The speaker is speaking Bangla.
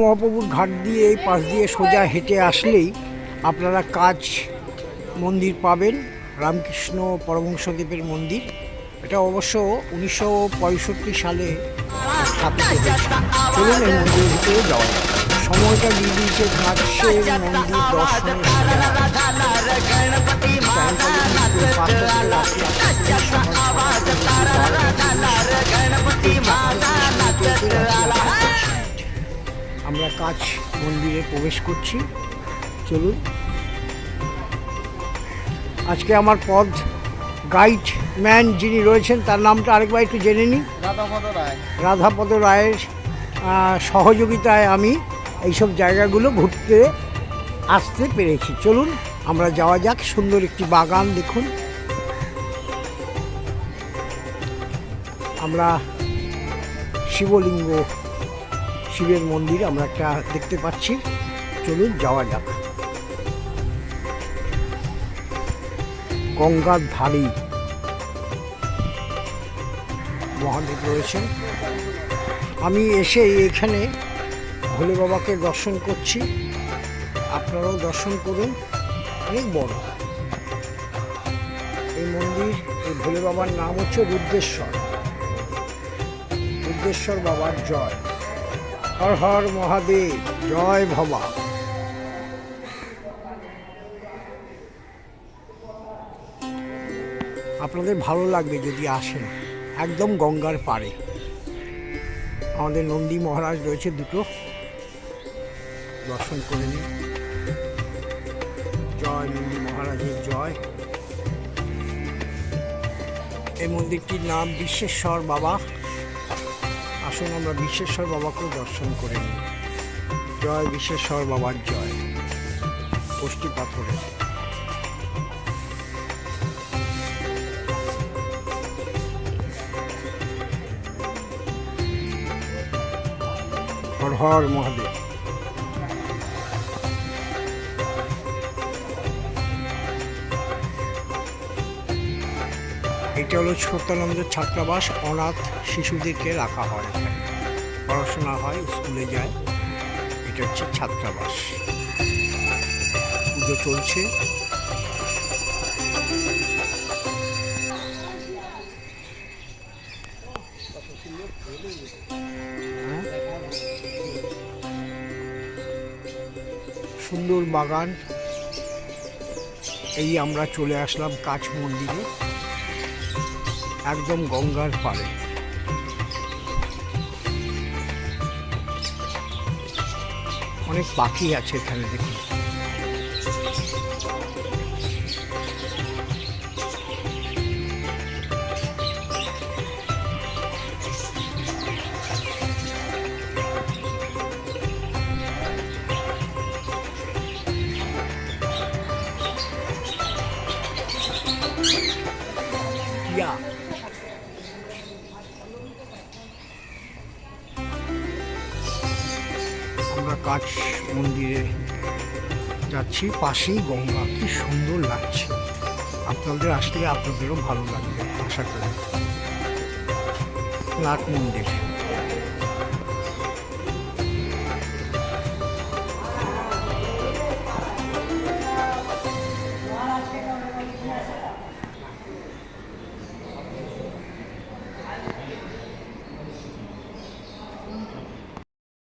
মহাপ্রভুর ঘাট দিয়ে, এই পাশ দিয়ে সোজা হেঁটে আসলেই আপনারা কাজ মন্দির পাবেন, রামকৃষ্ণ পরমহংসদেবের মন্দির। এটা অবশ্য উনিশশো পঁয়ষট্টি সালে স্থাপিত হয়েছে। চলুন এই মন্দিরের ভিতরে যাওয়া সময়টা দিয়ে দিয়েছে ঘাটসের মন্দির দর্শনের আমরা কাজ মন্দিরে প্রবেশ করছি। চলুন। আজকে আমার পদ গাইড ম্যান যিনি রয়েছেন তার নামটা আরেকবার একটু জেনে নিই। রাধাপদ রায়। রাধাপদ রায়ের সহযোগিতায় আমি এইসব জায়গাগুলো ঘুরতে আসতে পেরেছি। চলুন আমরা যাওয়া যাক। সুন্দর একটি বাগান দেখুন। আমরা শিবলিঙ্গ শিবের মন্দির আমরা একটা দেখতে পাচ্ছি। চলুন, যাওয়া যাক। গঙ্গার ধারেই মহাদেব রয়েছেন। আমি এসে এখানে ভোলে বাবাকে দর্শন করছি। আপনারাও দর্শন করুন। অনেক বড়। এই মন্দির, এই ভোলে বাবার নাম হচ্ছে রুদ্রেশ্বর। রুদ্রেশ্বর বাবার জয়। হর হর মহাদেব, জয় ভবা। আপনাদের ভালো লাগবে যদি আসেন, একদম গঙ্গার পাড়ে। আমাদের নন্দী মহারাজ রয়েছে দুটো। দর্শন করে নিন। জয় নন্দী মহারাজের জয়। এই মন্দিরটির নাম বিশ্বেশ্বর বাবা। আসুন আমরা বিশ্বেশ্বর বাবাকেও দর্শন করে নিই। জয় বিশ্বেশ্বর বাবার জয়। পুষ্টি পাথরে। হর হর মহাদেব। এটা হলো সত্যানন্দ ছাত্রাবাস, অনাথ শিশুদেরকে রাখা হয়। পড়াশোনা হয়, স্কুলে যায়। এটা হচ্ছে ছাত্রাবাস। পুজো চলছে। সুন্দর বাগান। এই আমরা চলে আসলাম কাছ মন্দিরে একদম গঙ্গার পাড়ে। অনেক পাখি আছে এখানে দেখুন। টিয়া আমরা কাঠ মন্দিরে যাচ্ছি, পাশেই গঙ্গা। কি সুন্দর লাগছে। আপনাদের আসলে আপনাদেরও ভালো লাগবে, আশা করি। নাট মন্দির।